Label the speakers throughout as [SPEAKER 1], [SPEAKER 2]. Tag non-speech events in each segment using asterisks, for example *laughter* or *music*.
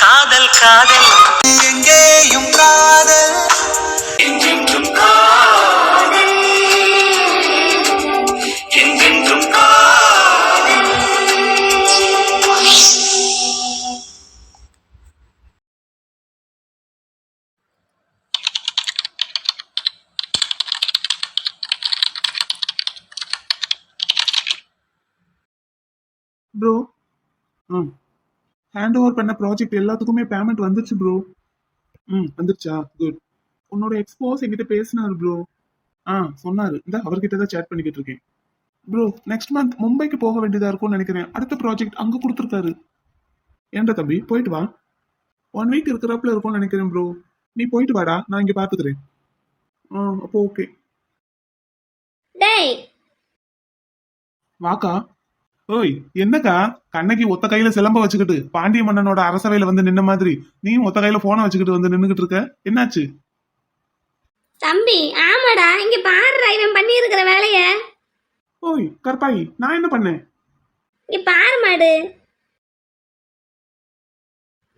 [SPEAKER 1] காதல் காதல்.
[SPEAKER 2] எங்கேயும் காதல்
[SPEAKER 3] ஹேண்ட் ஓவர் பண்ண ப்ராஜெக்ட் எல்லாத்துக்குமே பேமெண்ட் வந்துருச்சு ப்ரோ ம். வந்துருச்சா? குட் உன்னோட எக்ஸ்போஸ் என்கிட்ட பேசினாரு ப்ரோ ஆ சொன்னாரு. இந்த அவர்கிட்ட தான் சேட் பண்ணிக்கிட்டு இருக்கேன். ப்ரோ நெக்ஸ்ட் மந்த் மும்பைக்கு போக வேண்டியதா இருக்கும்னு நினைக்கிறேன். அடுத்த ப்ராஜெக்ட் அங்க கொடுத்துருக்காரு. ஏன்டா தம்பி? போயிட்டு வா. ஒன் வீக் இருக்கிறப்பல இருக்கும்னு நினைக்கிறேன் ப்ரோ நீ போயிட்டு வாடா. நான் இங்க பாத்துக்கிறேன். ஆ அப்போ ஓகே
[SPEAKER 4] டேய்.
[SPEAKER 3] வாக்கா. ஓய் என்னக்கா? கண்ணகி ஒத்த கையில சிலம்ப வச்சுக்கிட்டு பாண்டிய மன்னனோட அரசவையில வந்து நின்ன மாதிரி நீயும் ஒத்த கையில போனை வச்சுக்கிட்டு வந்து நின்னுகிட்டு இருக்க? என்னாச்சு?
[SPEAKER 4] தம்பி ஆமாடா இங்க பாருடா இவன் பண்ணி இருக்கிற வேலைய.
[SPEAKER 3] ஓய் கற்பாயி நான் என்ன பண்ணேன்?
[SPEAKER 4] இங்க பாரு மாடு.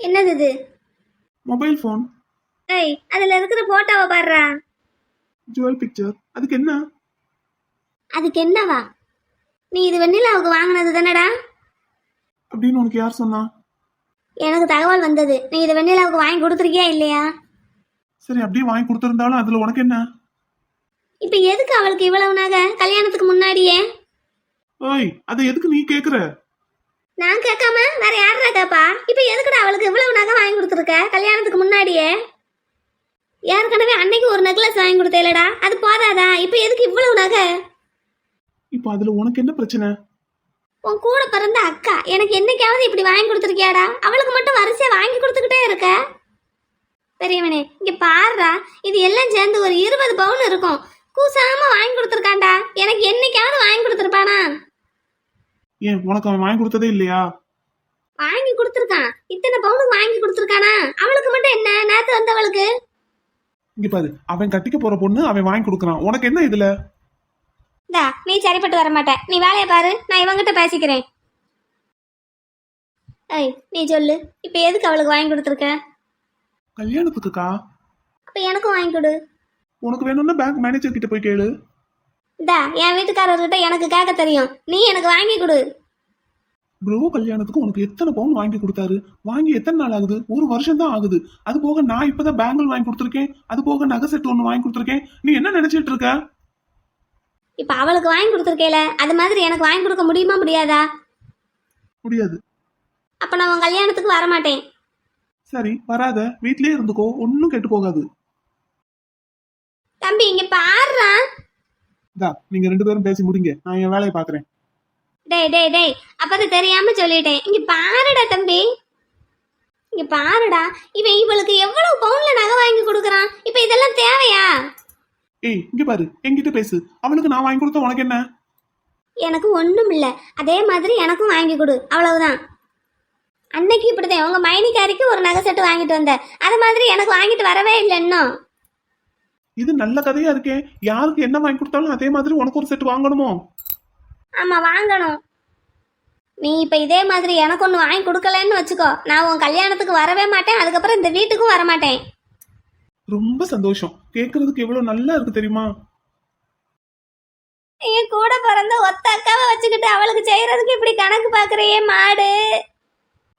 [SPEAKER 4] என்னது இது?
[SPEAKER 3] மொபைல் ஃபோன்
[SPEAKER 4] ஏய் அதுல இருக்கிற போட்டோவை பாருடா.
[SPEAKER 3] ஜுவல் பிக்சர் அதுக்கு என்ன?
[SPEAKER 4] அதுக்கு என்னவா? நீ இது வெண்ணிலாவுக்கு வாங்கினது தானடா?
[SPEAKER 3] அப்படின்னு உனக்கு யார் சொன்னா?
[SPEAKER 4] எனக்கு தகவல் வந்தது. நீ இது வெண்ணிலாவுக்கு வாங்கி கொடுத்துருக்கியா இல்லையா?
[SPEAKER 3] சரி அப்படியே வாங்கி கொடுத்திருந்தாலும் அதுல உனக்கு என்ன?
[SPEAKER 4] இப்ப எதுக்கு அவளுக்கு இவ்வளவு நகை? கல்யாணத்துக்கு முன்னாடியே?
[SPEAKER 3] ஓய் அதை எதுக்கு நீ கேக்குற?
[SPEAKER 4] நான் கேட்காம வேற யாரா கேப்பா? இப்ப எதுக்குடா அவளுக்கு இவ்வளவு நகை வாங்கி கொடுத்துருக்க? கல்யாணத்துக்கு முன்னாடியே? ஏற்கனவே அன்னைக்கு ஒரு நெக்லஸ் வாங்கி கொடுத்தேலடா. அது போதாதா? இப்ப எதுக்கு இவ்வளவு நகை?
[SPEAKER 3] இப்போ அதுல உனக்கு என்ன பிரச்சனை?
[SPEAKER 4] உன் கூட பிறந்த அக்கா எனக்கு என்னைக்காவது இப்படி வாங்கி கொடுத்துருக்கியாடா? அவளுக்கு மட்டும் வரிசையா வாங்கி கொடுத்துக்கிட்டே இருக்க. பெரியவனே இங்க பாருடா இது எல்லாம் சேர்ந்து ஒரு இருபது பவுன் இருக்கும். கூசாம வாங்கி கொடுத்துருக்காண்டா? எனக்கு என்னைக்காவது வாங்கி கொடுத்துருப்பானா?
[SPEAKER 3] ஏன் உனக்கு அவன் வாங்கி கொடுத்ததே இல்லையா?
[SPEAKER 4] வாங்கி கொடுத்துருக்கான். இத்தனை பவுனுக்கு வாங்கி கொடுத்துருக்கானா? அவளுக்கு மட்டும் என்ன? நேத்து வந்தவளுக்கு?
[SPEAKER 3] இங்க பாரு அவன் கட்டிக்க போற பொண்ணு அவன் வாங்கி கொடுக்கறான். உனக்கு என்ன இதுல?
[SPEAKER 4] இந்தா நீ சரிப்பட்டு வர மாட்ட நீ வேலையை பாரு நான் இவங்கிட்ட பேசிக்கிறேன். ஏய் நீ சொல்லு இப்போ எதுக்கு அவளுக்கு வாங்கி கொடுத்துருக்க?
[SPEAKER 3] கல்யாணத்துக்குக்கா?
[SPEAKER 4] அப்போ எனக்கும் வாங்கி கொடு.
[SPEAKER 3] உனக்கு வேணும்னா பேங்க் மேனேஜர் கிட்ட போய் கேளு.
[SPEAKER 4] இந்தா என் வீட்டுக்காரர்கிட்ட எனக்கு கேட்க தெரியும். நீ எனக்கு வாங்கி கொடு.
[SPEAKER 3] ப்ரோ கல்யாணத்துக்கு உனக்கு எத்தனை பவுன் வாங்கி கொடுத்தாரு? வாங்கி எத்தனை நாள் ஆகுது? ஒரு வருஷம் தான் ஆகுது. அது போக நான் இப்பதான் பேங்கிள் வாங்கி கொடுத்துருக்கேன். அது போக நகை செட் ஒன்று வாங்கி கொடுத்துருக்கேன். நீ என்ன நினைச்சிட்டு இருக்க?
[SPEAKER 4] இப்போ அவளுக்கு வாங்கி கொடுத்துருக்கேல அது மாதிரி எனக்கு வாங்கி கொடுக்க முடியுமா முடியாதா?
[SPEAKER 3] முடியாது.
[SPEAKER 4] அப்போ நான் உன் கல்யாணத்துக்கு வர மாட்டேன்
[SPEAKER 3] சரி வராத. வீட்லயே இருந்துக்கோ. ஒன்னும் கெட்டு போகாது.
[SPEAKER 4] தம்பி இங்க பாருடா.
[SPEAKER 3] இதா நீங்க ரெண்டு பேரும் பேசி முடிங்க. நான் என் வேலையை பாக்குறேன்.
[SPEAKER 4] டேய் டேய் டேய். அப்பது தெரியாம சொல்லிட்டேன். இங்க பாருடா தம்பி. இங்க பாருடா. இவன் இவளுக்கு எவ்வளவு பவுன்ல நகை வாங்கி கொடுக்கறான். இப்ப இதெல்லாம் தேவையா?
[SPEAKER 3] ஏய் இங்க பாரு என்கிட்ட பேசு. அவனுக்கு நான் வாங்கி கொடுத்த உனக்கு என்ன?
[SPEAKER 4] எனக்கு ஒண்ணும் இல்ல. அதே மாதிரி எனக்கும் வாங்கி கொடு. அவ்வளவுதான். அன்னைக்கு இப்படிதான். உங்க மைனிக்காரிக்கு ஒரு நகை செட்டு வாங்கிட்டு வந்த அது மாதிரி எனக்கு வாங்கிட்டு வரவே இல்லை இன்னும்.
[SPEAKER 3] இது நல்ல கதையா இருக்கே. யாருக்கு என்ன வாங்கி கொடுத்தாலும் அதே மாதிரி உனக்கு ஒரு செட் வாங்கணுமோ?
[SPEAKER 4] ஆமா வாங்கணும். நீ இப்ப இதே மாதிரி எனக்கு ஒன்று வாங்கி கொடுக்கலன்னு வச்சுக்கோ. நான் உன் கல்யாணத்துக்கு வரவே மாட்டேன். அதுக்கப்புறம் இந்த வீட்டுக்கும் வர மாட்டேன்
[SPEAKER 3] ரொம்ப சந்தோஷம். கேக்குறதுக்கு எவ்வளவு நல்லா இருக்கு தெரியுமா?
[SPEAKER 4] என் கூட பிறந்த ஒத்த அக்காவை வச்சுக்கிட்டு அவளுக்கு செய்யறதுக்கு இப்படி கணக்கு பாக்குறியே மாடு?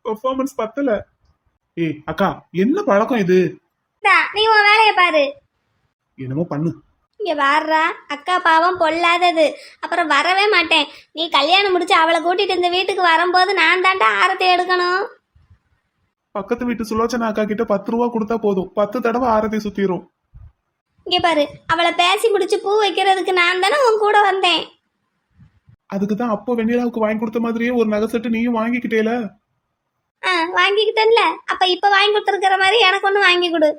[SPEAKER 3] பெர்ஃபார்மன்ஸ் பத்தல. ஏய் அக்கா என்ன பழக்கம் இது?
[SPEAKER 4] நீ உன் வேலையை பாரு.
[SPEAKER 3] என்னமோ பண்ணு.
[SPEAKER 4] இங்க வாடுறா. அக்கா பாவம் பொல்லாதது. அப்புறம் வரவே மாட்டேன். நீ கல்யாணம் முடிச்சு அவளை கூட்டிட்டு இந்த வீட்டுக்கு வரும்போது நான் தாண்டா ஆரத்தி எடுக்கணும்.
[SPEAKER 3] பக்கத்து வீட்டு சுலோச்சனா அக்கா கிட்ட பத்து ரூபா கொடுத்தா போதும். பத்து தடவை ஆரத்தி சுத்திரும்.
[SPEAKER 4] இங்க பாரு அவளை பேசி முடிச்சு பூ வைக்கிறதுக்கு நான் தானே உன் கூட வந்தேன்.
[SPEAKER 3] அதுக்கு தான் அப்போ வெண்ணிலாவுக்கு வாங்கி கொடுத்த மாதிரியே ஒரு நகை செட்டு நீயும் வாங்கிக்கிட்டேல?
[SPEAKER 4] ஆ வாங்கிக்கிட்டேன்ல. அப்ப இப்ப வாங்கி கொடுத்துருக்கிற மாதிரி எனக்கு ஒன்று வாங்கி கொடு.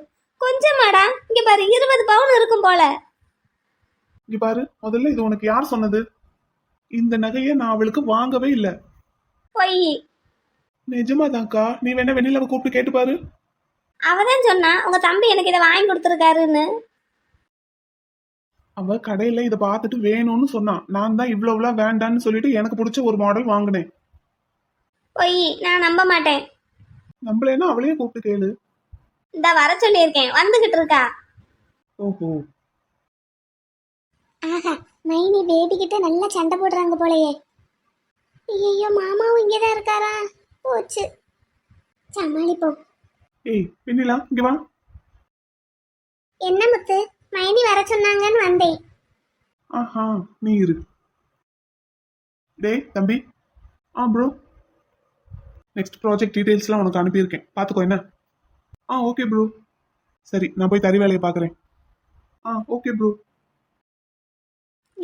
[SPEAKER 4] கொஞ்சமாடா இங்க பாரு இருபது பவுன் இருக்கும் போல.
[SPEAKER 3] இங்க பாரு முதல்ல இது உனக்கு யார் சொன்னது? இந்த நகையை நான் அவளுக்கு வாங்கவே இல்ல.
[SPEAKER 4] பொய்.
[SPEAKER 3] நிஜமாதான்க்கா. நீ வேணா வெண்ணிலாவை கூப்பிட்டு கேட்டு பாரு
[SPEAKER 4] அவதான் சொன்னா உங்க தம்பி எனக்கு இதை வாங்கி கொடுத்துருக்காருன்னு.
[SPEAKER 3] அவ கடையில இதை பார்த்துட்டு வேணும்னு சொன்னான் நான் தான் இவ்வளவுலாம் வேண்டான்னு சொல்லிட்டு எனக்கு பிடிச்ச ஒரு மாடல் வாங்கினேன்.
[SPEAKER 4] பொய் நான் நம்ப மாட்டேன்.
[SPEAKER 3] நம்மளேனா அவளையே கூப்பிட்டு கேளு.
[SPEAKER 4] இந்த வர சொல்லியிருக்கேன். வந்துகிட்டு இருக்கா?
[SPEAKER 3] ஓஹோ.
[SPEAKER 5] ஆஹா மைனி பேபி கிட்ட நல்லா சண்டை போடுறாங்க போலயே. ஐயோ மாமாவும் இங்கே தான் இருக்காரா? போச்சு. சமாளிப்போம்
[SPEAKER 3] ஏய் வெண்ணிலா இங்க வா.
[SPEAKER 5] என்ன முத்து? மைனி வர சொன்னாங்கன்னு வந்தேன்.
[SPEAKER 3] ஆஹா நீ இரு. டேய் தம்பி. ஆ ப்ரோ நெக்ஸ்ட் ப்ராஜெக்ட் டீடைல்ஸ்லாம் உனக்கு அனுப்பியிருக்கேன். பார்த்துக்கோ என்ன? ஆ ஓகே ப்ரோ சரி நான் போய் தறி வேலையை பார்க்குறேன். ஆ ஓகே ப்ரோ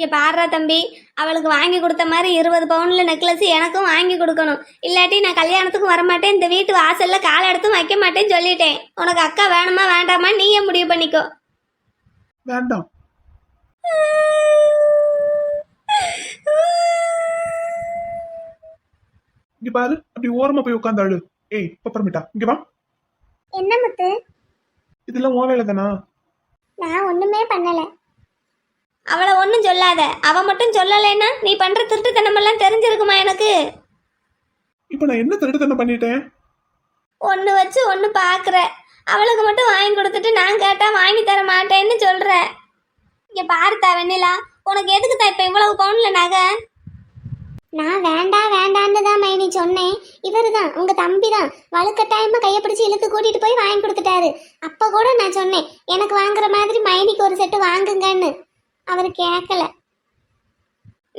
[SPEAKER 4] இங்க பாடுறா தம்பி. அவளுக்கு வாங்கி கொடுத்த மாதிரி இருபது பவுன்ல நெக்லஸ் எனக்கும் வாங்கி கொடுக்கணும். இல்லாட்டி நான் கல்யாணத்துக்கும் வரமாட்டேன் இந்த வீட்டு வாசல்ல கால் எடுத்தும் வைக்க மாட்டேன்னு சொல்லிட்டேன். உனக்கு அக்கா வேணுமா வேண்டாமா நீயே முடிவு பண்ணிக்கோ.
[SPEAKER 3] வேண்டாம். இங்க பாரு அப்படி ஓரமா போய் உட்காந்தாಳು ஏய் பப்பரமிட்டா இங்க வா.
[SPEAKER 5] என்ன முத்து?
[SPEAKER 3] இதெல்லாம் வேலை தானா
[SPEAKER 5] நான் ஒண்ணுமே பண்ணல.
[SPEAKER 4] அவளை ஒன்றும் சொல்லாத. அவ மட்டும் சொல்லலைன்னா நீ பண்ற திருட்டுத்தனமெல்லாம் தெரிஞ்சிருக்குமா எனக்கு?
[SPEAKER 3] இப்போ நான் என்ன திருட்டுத்தனம் பண்ணிட்டேன்?
[SPEAKER 4] ஒன்று வச்சு ஒன்று பார்க்குற அவளுக்கு மட்டும் வாங்கி கொடுத்துட்டு நான் கேட்டால் வாங்கி தர மாட்டேன்னு சொல்கிற இங்கே பாருத்தா வெண்ணிலா உனக்கு எதுக்கு தான் இப்போ இவ்வளவு பவுனில் நகை?
[SPEAKER 5] நான் வேண்டாம் வேண்டான்னு தான் மைனி சொன்னேன். இவரு தான் உங்க தம்பி தான் வலுக்கட்டாயமா கையை பிடிச்சி இழுத்து கூட்டிட்டு போய் வாங்கி கொடுத்துட்டாரு. அப்ப கூட நான் சொன்னேன் எனக்கு வாங்குற மாதிரி மைனிக்கு ஒரு செட்டு வாங்குங்கன்னு. அவர் கேட்கல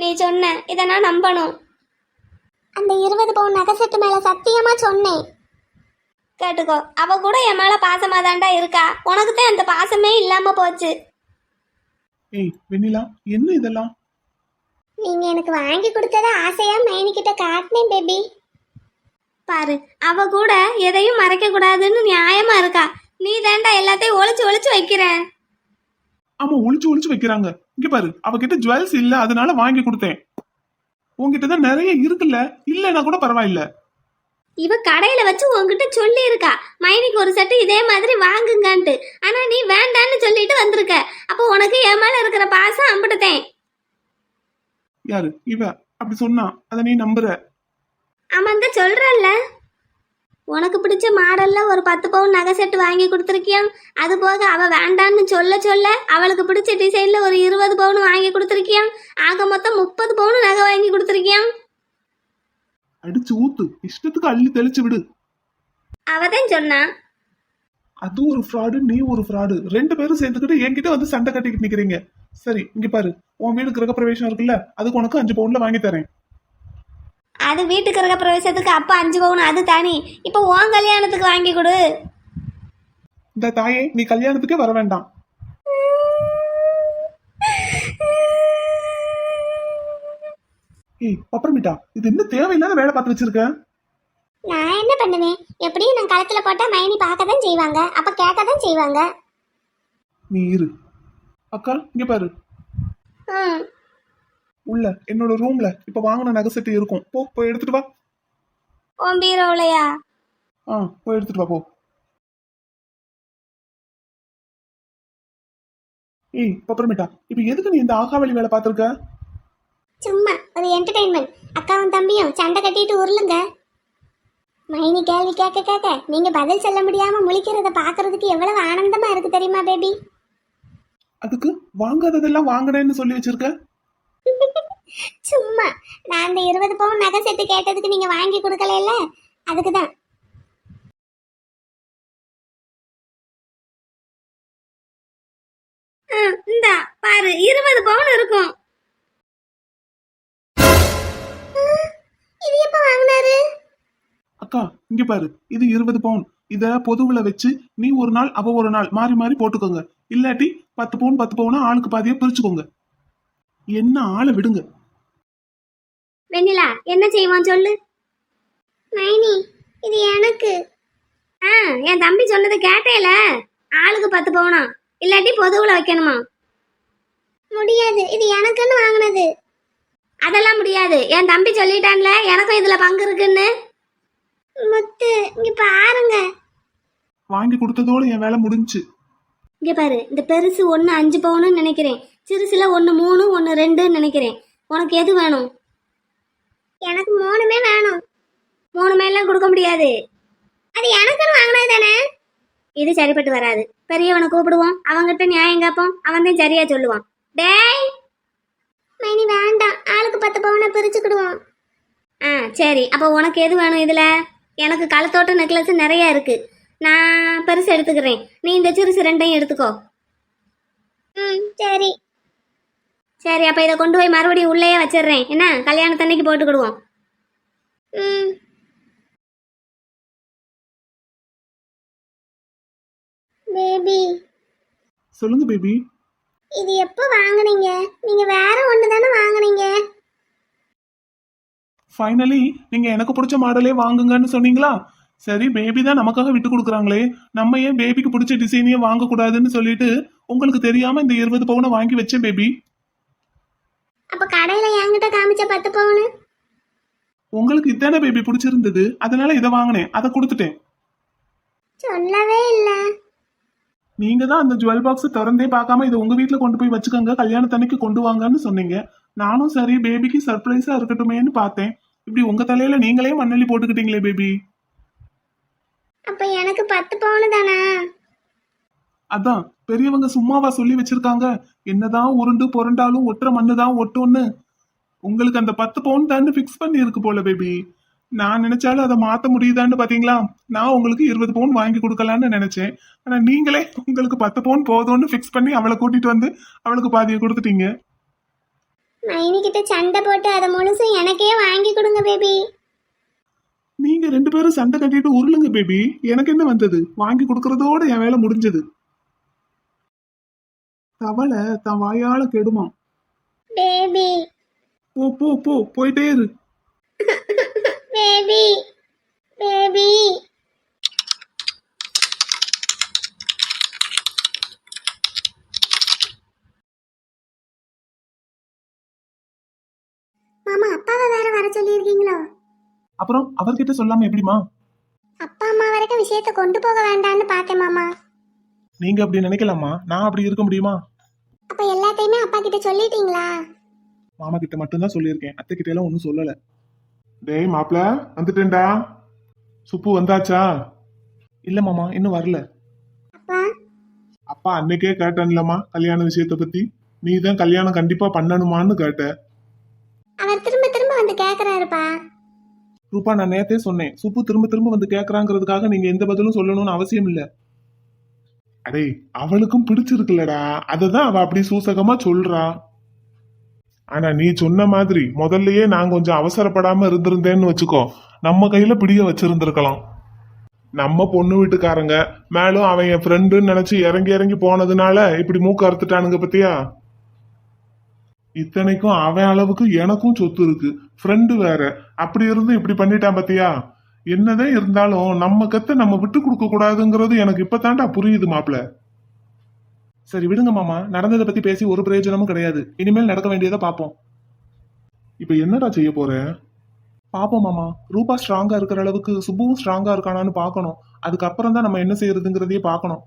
[SPEAKER 4] நீ சொன்ன இதை நான் நம்பணும்.
[SPEAKER 5] அந்த இருபது பவுன் நகை செட்டு மேல சத்தியமா சொன்னேன்.
[SPEAKER 4] கேட்டுக்கோ அவ கூட என் மேலே பாசமாக தாண்டா இருக்கா? உனக்கு தான் அந்த பாசமே இல்லாமல் போச்சு.
[SPEAKER 3] ஏய் வெண்ணிலா என்ன இதெல்லாம்?
[SPEAKER 5] நீங்க எனக்கு வாங்கி கொடுத்தத ஆசையா மைனி கிட்ட காட்டினேன் பேபி
[SPEAKER 4] பாரு அவ கூட எதையும் மறைக்க கூடாதுன்னு நியாயமா இருக்கா. நீ தாண்டா எல்லாத்தையும் ஒளிச்சு ஒளிச்சு வைக்கிற.
[SPEAKER 3] ஆமா ஒளிச்சு ஒளிச்சு வைக்கிறாங்க. இங்க பாரு அவகிட்ட ஜுவல்ஸ் இல்ல அதனால வாங்கி கொடுத்தேன். உன்கிட்ட தான் நிறைய இருக்குல்ல? இல்லைன்னா கூட பரவாயில்ல.
[SPEAKER 4] இவ கடையில வச்சு உன்கிட்ட சொல்லி இருக்கா மைனிக்கு ஒரு செட்டு இதே மாதிரி வாங்குங்கன்ட்டு. ஆனா நீ வேண்டான்னு சொல்லிட்டு வந்திருக்க. அப்போ உனக்கு என் மேல இருக்கிற பாசம் அம்பிட்டுத்தேன்
[SPEAKER 3] யாரு? இவ. அப்படி சொன்னா. அத நீ நம்புற.
[SPEAKER 4] ஆமாந்த சொல்றல்ல. உனக்கு பிடிச்ச மாடல்ல ஒரு பத்து பவுன் நகை செட்டு வாங்கி கொடுத்துருக்கியாம் அது போக அவ வேண்டான்னு சொல்ல சொல்ல அவளுக்கு பிடிச்ச டிசைன்ல ஒரு இருபது பவுன் வாங்கி கொடுத்துருக்கியாம் ஆக மொத்தம் முப்பது பவுன் நகை வாங்கி கொடுத்துருக்கியாம்
[SPEAKER 3] அடிச்சு ஊத்து. இஷ்டத்துக்கு அள்ளி தெளிச்சு விடு.
[SPEAKER 4] அவதான் சொன்னா.
[SPEAKER 3] அது ஒரு ஃப்ராடு நீ ஒரு ஃப்ராடு ரெண்டு பேரும் சேர்ந்துக்கிட்டு என்கிட்ட வந்து சண்டை கட்டிக்கிட்டு நிக்கிறீங்க. சரி இங்க பாரு. உன் வீடு கிரக பிரவேசம் இருக்குல்ல அதுக்கு உனக்கு அஞ்சு பவுன்ல வாங்கி தரேன்.
[SPEAKER 4] அது வீட்டுக்கு இருக்க பிரவேசத்துக்கு அப்பா அஞ்சு பவுன் அது தனி. இப்போ உன் கல்யாணத்துக்கு வாங்கி கொடு.
[SPEAKER 3] இந்த தாயே நீ கல்யாணத்துக்கே வர வேண்டாம். ஏய் அப்புறமிட்டா இது என்ன தேவையில்லாத வேலை பார்த்து வச்சிருக்க?
[SPEAKER 5] நான் என்ன பண்ணுவேன்? எப்படியும் நான் களத்துல போட்டா மைனி பார்க்க தான் செய்வாங்க. அப்ப கேட்க தான் செய்வாங்க.
[SPEAKER 3] நீ இரு. அக்கா இங்க பாரு.
[SPEAKER 4] ம்.
[SPEAKER 3] உள்ள என்னோட ரூம்ல இப்ப வாங்கின நகை செட்டு இருக்கும். போ போய் எடுத்துட்டு வா.
[SPEAKER 4] உன் பீரோலையா
[SPEAKER 3] ஆ போய் எடுத்துட்டு வா போ. ஏய் பப்பரமிட்டா இப்ப எதுக்கு நீ இந்த ஆகாவளி வேலை பார்த்திருக்க?
[SPEAKER 5] சும்மா ஒரு என்டர்டைன்மெண்ட் அக்காவும் தம்பியும் சண்டை கட்டிட்டு உருளுங்க. மைனி கேள்வி கேட்க கேட்க நீங்க பதில் சொல்ல முடியாம முழிக்கிறத பாக்குறதுக்கு எவ்வளவு ஆனந்தமா இருக்கு தெரியுமா பேபி
[SPEAKER 3] அதுக்கு வாங்காததெல்லாம் வாங்கினேன்னு சொல்லி வச்சிருக்க.
[SPEAKER 5] சும்மா. நான் அந்த இருபது பவுன் நகை செட்டு கேட்டதுக்கு நீங்க வாங்கி கொடுக்கல அதுக்கு தான்
[SPEAKER 4] இந்தா பாரு இருபது பவுன் இருக்கும்.
[SPEAKER 5] இது எப்ப வாங்கினாரு?
[SPEAKER 3] அக்கா இங்க பாரு இது இருபது பவுன். இத பொதுவுல வச்சு நீ ஒரு நாள் அவ ஒரு நாள் மாறி மாறி போட்டுக்கோங்க. இல்லாட்டி பத்து பவுன் பத்து பவுனா ஆளுக்கு பாதியா பிரிச்சுக்கோங்க. என்ன ஆளை விடுங்க.
[SPEAKER 4] வெண்ணிலா என்ன செய்வான் சொல்லு?
[SPEAKER 5] மைனி இது எனக்கு.
[SPEAKER 4] ஆ என் தம்பி சொன்னது கேட்டேல. ஆளுக்கு பத்து பவுனா? இல்லாட்டி பொதுவுல வைக்கணுமா?
[SPEAKER 5] முடியாது இது எனக்குன்னு வாங்கினது.
[SPEAKER 4] அதெல்லாம் முடியாது. என் தம்பி சொல்லிட்டான்ல எனக்கும் இதுல பங்கு இருக்குன்னு.
[SPEAKER 5] முத்து இங்க பாருங்க.
[SPEAKER 3] வாங்கி கொடுத்ததோட என் வேலை முடிஞ்சுச்சு
[SPEAKER 4] இங்க பாரு இந்த பெருசு ஒன்று அஞ்சு பவுனுன்னு நினைக்கிறேன். சிறுசுல ஒன்று மூணு ஒன்று ரெண்டுன்னு நினைக்கிறேன். உனக்கு எது வேணும்?
[SPEAKER 5] எனக்கு மூணுமே வேணும்.
[SPEAKER 4] மூணு மேலாம் கொடுக்க முடியாது.
[SPEAKER 5] அது எனக்குன்னு வாங்கினது தானே?
[SPEAKER 4] இது சரிப்பட்டு வராது. பெரியவனை கூப்பிடுவோம். அவங்கிட்ட நியாயம் கேட்போம். அவன் தான் சரியா சொல்லுவான். டேய்!
[SPEAKER 5] மைனி வேண்டாம். ஆளுக்கு பத்து பவுனை பிரிச்சுக்கிடுவோம்.
[SPEAKER 4] ஆ சரி. அப்போ உனக்கு எது வேணும் இதில்? எனக்கு கழுத்தோட்ட நெக்லஸ் நிறைய இருக்கு. நான் பெருசு எடுத்துக்கிறேன். நீ இந்த சிறுசு ரெண்டையும் எடுத்துக்கோ.
[SPEAKER 5] ம் சரி.
[SPEAKER 4] சரி அப்போ இதை கொண்டு போய் மறுபடியும் உள்ளேயே வச்சிடுறேன். என்ன? கல்யாணத்தன்னைக்கு போட்டுக்கிடுவோம்.
[SPEAKER 5] ம். பேபி.
[SPEAKER 3] சொல்லுங்க பேபி.
[SPEAKER 5] இது எப்போ வாங்குனீங்க? நீங்க வேற ஒன்று தானே வாங்குனீங்க?
[SPEAKER 3] ஃபைனலி நீங்க எனக்கு பிடிச்ச மாடலே வாங்குங்கன்னு சொன்னீங்களா? சரி பேபி தான் நமக்காக விட்டு கொடுக்குறாங்களே. நம்ம ஏன் பேபிக்கு பிடிச்ச டிசைனையே வாங்கக்கூடாதுன்னு சொல்லிட்டு உங்களுக்கு தெரியாம இந்த இருபது பவுனை வாங்கி வச்சேன் பேபி.
[SPEAKER 5] அப்ப கடையில என்கிட்ட காமிச்ச பத்து பவுனு?
[SPEAKER 3] உங்களுக்கு இதானே பேபி பிடிச்சிருந்தது அதனால இதை வாங்கினேன் அதை கொடுத்துட்டேன்.
[SPEAKER 5] சொல்லவே இல்லை.
[SPEAKER 3] நீங்க தான் அந்த ஜுவல் பாக்ஸ் திறந்தே பார்க்காம இதை உங்க வீட்ல கொண்டு போய் வச்சுக்கோங்க கல்யாணத்தன்னைக்கு கொண்டு வாங்கன்னு சொன்னீங்க. நானும் சரி பேபிக்கு சர்ப்ரைஸா இருக்கட்டுமேன்னு பார்த்தேன். இப்படி உங்க தலையில நீங்களே மண்ணள்ளி போட்டுக்கிட்டீங்களே பேபி
[SPEAKER 5] அப்ப எனக்கு பத்து பவுனு தானா?
[SPEAKER 3] அதான் பெரியவங்க சும்மாவா சொல்லி வச்சிருக்காங்க. என்னதான் உருண்டு புரண்டாலும் ஒட்டுற மண்ணு தான் ஒட்டும்னு. உங்களுக்கு அந்த பத்து பவுன் தான் ஃபிக்ஸ் பண்ணி இருக்கு போல பேபி நான் நினைச்சாலும் அதை மாத்த முடியுதான்னு பாத்தீங்களா? நான் உங்களுக்கு இருபது பவுன் வாங்கி கொடுக்கலான்னு நினைச்சேன். ஆனா நீங்களே உங்களுக்கு பத்து பவுன் போதும்னு ஃபிக்ஸ் பண்ணி அவளை கூட்டிட்டு வந்து அவளுக்கு பாதியை கொடுத்துட்டீங்க.
[SPEAKER 5] மைனி கிட்ட சண்டை போட்டு அதை முழுசும் எனக்கே வாங்கி கொடுங்க பேபி
[SPEAKER 3] நீங்க ரெண்டு பேரும் சண்டை கட்டிட்டு உருளுங்க பேபி எனக்கு என்ன வந்தது? வாங்கி கொடுக்கறதோட என் வேலை முடிஞ்சது. தவளை தன் வாயால கெடுமா?
[SPEAKER 5] பேபி
[SPEAKER 3] போ போ போ போயிட்டே இரு.
[SPEAKER 5] பேபி பேபி மாமா அப்பாவை வேற வர சொல்லியிருக்கீங்களோ?
[SPEAKER 3] அப்புறம் அவர்கிட்ட சொல்லாம எப்படிமா
[SPEAKER 5] அப்பா அம்மா வரைக்கும் விஷயத்த கொண்டு போக வேண்டாம்னு பார்த்தேன் மாமா.
[SPEAKER 3] நீங்க அப்படி நினைக்கலாமா நான் அப்படி இருக்க முடியுமா?
[SPEAKER 5] அப்ப எல்லாத்தையுமே அப்பா கிட்ட சொல்லிட்டீங்களா?
[SPEAKER 3] மாமா கிட்ட மட்டும்தான் சொல்லியிருக்கேன். அத்தை கிட்ட எல்லாம் ஒன்றும் சொல்லல. டேய் மாப்ள வந்துட்டேன்டா. சுப்பு வந்தாச்சா? இல்ல மாமா இன்னும் வரல.
[SPEAKER 5] அப்பா?
[SPEAKER 3] அப்பா அன்னைக்கே கேட்டேன்லம்மா கல்யாண விஷயத்தை பத்தி. நீ தான் கல்யாணம் கண்டிப்பா பண்ணணுமான்னு கேட்ட.
[SPEAKER 5] அவர் திரும்ப திரும்ப வந்து கேக்குறாருப்பா.
[SPEAKER 3] ரூபா நான் நேத்தே சொன்னேன். சுப்பு திரும்ப திரும்ப வந்து கேக்குறாங்கிறதுக்காக நீங்க எந்த பதிலும் சொல்லணும்னு அவசியம் இல்ல. அடே அவளுக்கும் பிடிச்சிருக்குல்லடா. அததான் அவ அப்படி சூசகமா சொல்றா. ஆனா நீ சொன்ன மாதிரி முதல்லயே நான் கொஞ்சம் அவசரப்படாம இருந்திருந்தேன்னு வச்சுக்கோ. நம்ம கையில பிடிய வச்சிருந்திருக்கலாம். நம்ம பொண்ணு வீட்டுக்காரங்க மேலும் அவன் என் ஃப்ரெண்டுன்னு நினைச்சு இறங்கி இறங்கி போனதுனால இப்படி மூக்க அறுத்துட்டானுங்க பத்தியா? இத்தனைக்கும் அவன் அளவுக்கு எனக்கும் சொத்து இருக்கு. ஃப்ரெண்டு வேற. அப்படி இருந்து இப்படி பண்ணிட்டான் பத்தியா? என்னதான் இருந்தாலும் நம்ம கத்தை நம்ம விட்டு கொடுக்க கூடாதுங்கிறது எனக்கு இப்பதான்டா புரியுது மாப்பிள்ள. சரி விடுங்க மாமா. நடந்ததை பத்தி பேசி ஒரு பிரயோஜனமும் கிடையாது. இனிமேல் நடக்க வேண்டியதை பார்ப்போம். இப்ப என்னடா செய்ய போறேன் பாப்போம் மாமா. ரூபா ஸ்ட்ராங்கா இருக்கிற அளவுக்கு சுப்புவும் ஸ்ட்ராங்கா இருக்கானான்னு பார்க்கணும். அதுக்கப்புறம் தான் நம்ம என்ன செய்யறதுங்கிறதையே பார்க்கணும்.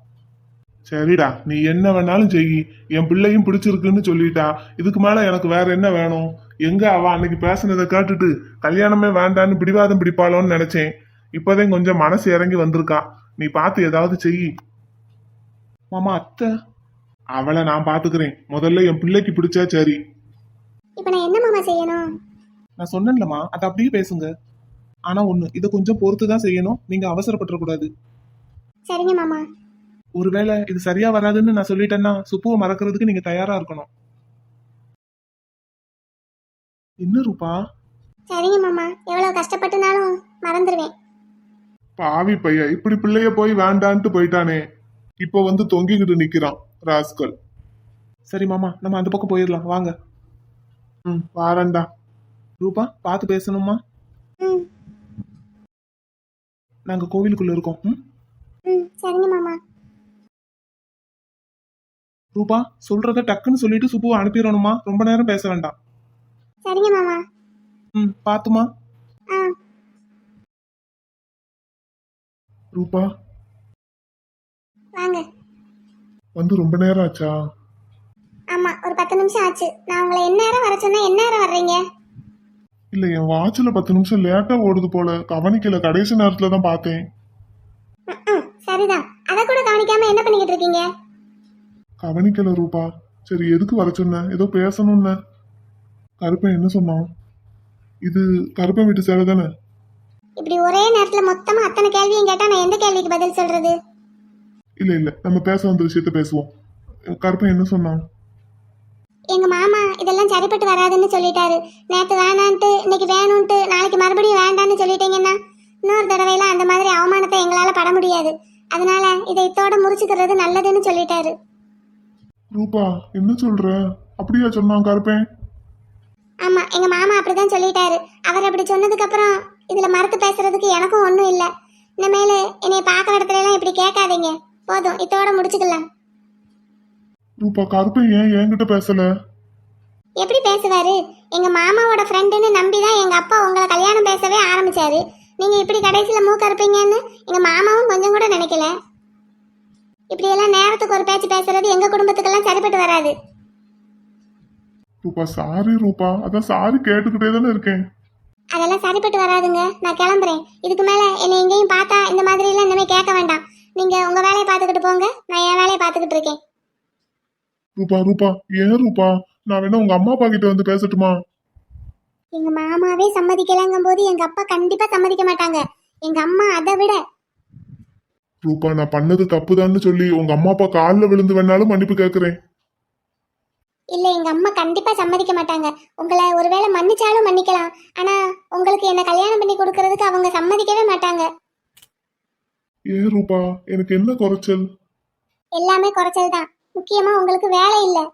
[SPEAKER 3] சரிடா நீ என்ன வேணாலும் செய். என் பிள்ளையும் பிடிச்சிருக்குன்னு சொல்லிட்டா. இதுக்கு மேல எனக்கு வேற என்ன வேணும்? எங்க அவ அன்னைக்கு பேசுனதை கேட்டுட்டு கல்யாணமே வேண்டான்னு பிடிவாதம் பிடிப்பாளோன்னு நினைச்சேன். இப்பதான் கொஞ்சம் மனசு இறங்கி வந்திருக்கா. நீ பார்த்து ஏதாவது செய். மாமா அத்தை. அவளை நான் பாத்துக்கிறேன் முதல்ல என் பிள்ளைக்கு பிடிச்சா சரி.
[SPEAKER 5] இப்ப நான் என்ன மாமா செய்யணும்?
[SPEAKER 3] நான் சொன்னேன்லம்மா அதை அப்படியே பேசுங்க. ஆனா ஒண்ணு இதை கொஞ்சம் பொறுத்து தான் செய்யணும். நீங்க அவசரப்பட்டுற கூடாது.
[SPEAKER 5] சரிங்க மாமா.
[SPEAKER 3] ஒருவேளை இது சரியா வராதுன்னு நான் சொல்லிட்டேன்னா சுப்புவை மறக்கிறதுக்கு நீங்க தயாரா இருக்கணும். என்ன ரூபா?
[SPEAKER 5] சரிங்க மாமா. எவ்வளவு கஷ்டப்பட்டுனாலும் மறந்துடுவேன்
[SPEAKER 6] பாவி பையன். இப்படி பிள்ளைய போய் வேண்டான்ட்டு போயிட்டானே. இப்போ வந்து தொங்கிக்கிட்டு நிக்கிறான் ராஸ்கல்.
[SPEAKER 3] சரி மாமா நம்ம அந்த பக்கம் போயிடலாம். வாங்க.
[SPEAKER 6] ம் வாரண்டா
[SPEAKER 3] ரூபா பார்த்து பேசணுமா?
[SPEAKER 5] ம்.
[SPEAKER 3] நாங்க கோவிலுக்குள்ள இருக்கோம். ம்?
[SPEAKER 5] ம் சரிங்க மாமா.
[SPEAKER 3] ரூபா சொல்றத டக்குன்னு சொல்லிட்டு சுப்புவை அனுப்பிடணுமா? ரொம்ப நேரம் பேச வேண்டாம்.
[SPEAKER 5] சரிங்க மாமா.
[SPEAKER 3] ம் பாத்துமா?
[SPEAKER 5] ஆ.
[SPEAKER 6] ரூபா?
[SPEAKER 5] வாங்க.
[SPEAKER 6] வந்து ரொம்ப நேரம் ஆச்சா?
[SPEAKER 5] ஆமா ஒரு பத்து நிமிஷம் ஆச்சு. நான் உங்களை எந்நேரம் வர சொன்னா எந்நேரம் வர்றீங்க?
[SPEAKER 6] இல்ல என் வாட்ச்ல பத்து நிமிஷம் லேட்டா ஓடுது போல. கவனிக்கல கடைசி நேரத்துல தான் பார்த்தேன்.
[SPEAKER 5] சரிதான். அதை கூட கவனிக்காம என்ன பண்ணிக்கிட்டு இருக்கீங்க?
[SPEAKER 6] கவனிக்கல ரூபா. சரி எதுக்கு வர சொன்ன? ஏதோ பேசணும்னு. கருப்பன் என்ன சொன்னான்? இது கருப்பன் வீட்டு சேலை தானே?
[SPEAKER 5] இப்படி ஒரே நேரத்துல மொத்தமா அத்தனை கேள்வியும் கேட்டா நான் எந்த கேள்விக்கு பதில் சொல்றது?
[SPEAKER 6] இல்ல இல்ல. நம்ம பேச வந்த விஷயத்த பேசுவோம். கருப்பன் என்ன சொன்னான்?
[SPEAKER 5] எங்க மாமா இதெல்லாம் சரிப்பட்டு வராதுன்னு சொல்லிட்டாரு. நேத்து வேணான்ட்டு இன்னைக்கு வேணும்ட்டு நாளைக்கு மறுபடியும் வேண்டான்னு சொல்லிட்டீங்கன்னா இன்னொரு தடவையெல்லாம் அந்த மாதிரி அவமானத்தை எங்களால பட முடியாது. அதனால இதை இத்தோட முறிச்சுக்கிறது நல்லதுன்னு சொல்லிட்டாரு.
[SPEAKER 6] ரூபா என்ன சொல்ற? அப்படியா சொன்னான் கருப்பன்?
[SPEAKER 5] ஆமா எங்க மாமா அப்படிதான் சொல்லிட்டாரு. அவர் அப்படி சொன்னதுக்கு அப்புறம் இதுல மறுத்து பேசுறதுக்கு எனக்கும் ஒண்ணும் இல்ல. இனிமேல என்னைய பார்க்குற இடத்துல எல்லாம் இப்படி கேட்காதீங்க. போதும் இதோட முடிச்சுக்கலாம்.
[SPEAKER 6] ரூபா கருப்பன் ஏன் என்கிட்ட பேசல?
[SPEAKER 5] எப்படி பேசுவாரு? எங்க மாமாவோட ஃப்ரெண்டுன்னு நம்பி தான் எங்க அப்பா உங்களை கல்யாணம் பேசவே ஆரம்பிச்சாரு. நீங்க இப்படி கடைசியில மூக்க இருப்பீங்கன்னு எங்க மாமாவும் கொஞ்சம் கூட நினைக்கல. இப்படி எல்லாம் நேரத்துக்கு ஒரு பேச்சு பேசுறது எங்க குடும்பத்துக்கெல்லாம் சரிப்பட்டு வராது.
[SPEAKER 6] ரூபா சாரி ரூபா அதான் சாரி கேட்டுக்கிட்டே தானே இருக்கேன்.
[SPEAKER 5] அதெல்லாம் சரிப்பட்டு வராதுங்க. நான் கிளம்புறேன். இதுக்கு மேல என்னை எங்கேயும் பார்த்தா இந்த மாதிரி எல்லாம் இனிமே கேட்க வேண்டாம். நீங்க உங்க வேலையை பார்த்துக்கிட்டு போங்க. நான் என் வேலையை பார்த்துக்கிட்டு இருக்கேன்.
[SPEAKER 6] ரூபா ரூபா ஏன் ரூபா? நான் வேணா உங்க அம்மா அப்பா கிட்ட வந்து பேசட்டுமா?
[SPEAKER 5] எங்க மாமாவே சம்மதிக்கலங்கும் போது எங்க அப்பா கண்டிப்பா சம்மதிக்க மாட்டாங்க. எங்க அம்மா அதை விட.
[SPEAKER 6] ரூபா நான் பண்ணது தப்புதான்னு சொல்லி உங்க அம்மா அப்பா காலில் விழுந்து வேணாலும் மன்னிப்பு கேட்கறேன்.
[SPEAKER 5] இல்ல எங்க அம்மா கண்டிப்பா சம்மதிக்க மாட்டாங்க. உங்களை ஒருவேளை மன்னிச்சாலும் மன்னிக்கலாம். ஆனா உங்களுக்கு என்ன கல்யாணம் பண்ணி கொடுக்கறதுக்கு அவங்க சம்மதிக்கவே மாட்டாங்க.
[SPEAKER 6] ஏன் ரூபா எனக்கு என்ன குறைச்சல்?
[SPEAKER 5] எல்லாமே குறைச்சல் தான். முக்கியமா உங்களுக்கு வேலை இல்ல.